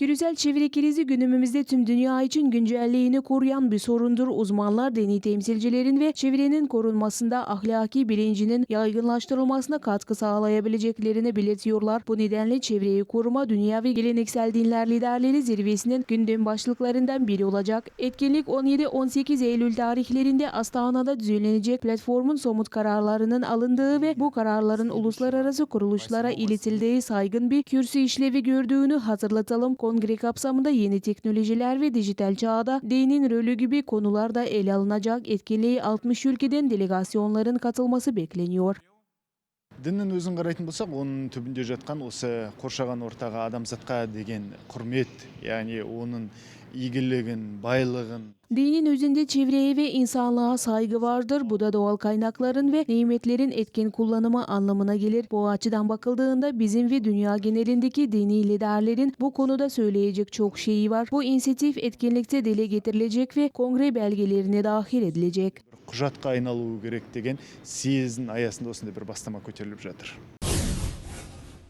Küresel çevre krizi günümüzde tüm dünya için güncelliğini koruyan bir sorundur. Uzmanlar dini temsilcilerin ve çevrenin korunmasında ahlaki bilincinin yaygınlaştırılmasına katkı sağlayabileceklerini belirtiyorlar. Bu nedenle çevreyi koruma dünya ve geleneksel dinler liderleri zirvesinin gündem başlıklarından biri olacak. Etkinlik 17-18 Eylül tarihlerinde Astana'da düzenlenecek platformun somut kararlarının alındığı ve bu kararların uluslararası kuruluşlara iletildiği saygın bir kürsü işlevi gördüğünü hatırlatalım. Kongre kapsamında yeni teknolojiler ve dijital çağda dinin rolü gibi konularda ele alınacak etkinliğe 60 ülkeden delegasyonların katılması bekleniyor діннің өзін қарайтын болсақ оның түбінде жатқан осы қоршаған ортаға адамзатқа деген құрмет яғни оның игілігін байлығын Dinin özünde çevreye ve insanlığa saygı vardır. Bu da doğal kaynakların ve nimetlerin etkin kullanımı anlamına gelir. Bu açıdan bakıldığında bizim ve dünya genelindeki dini liderlerin bu konuda söyleyecek çok şeyi var. Bu inisiyatif etkinlikte dile getirilecek ve kongre belgelerine dahil edilecek. Құжатқа айналуы керек деген съездің аясында осындай бір бастама көтеріліп жатыр.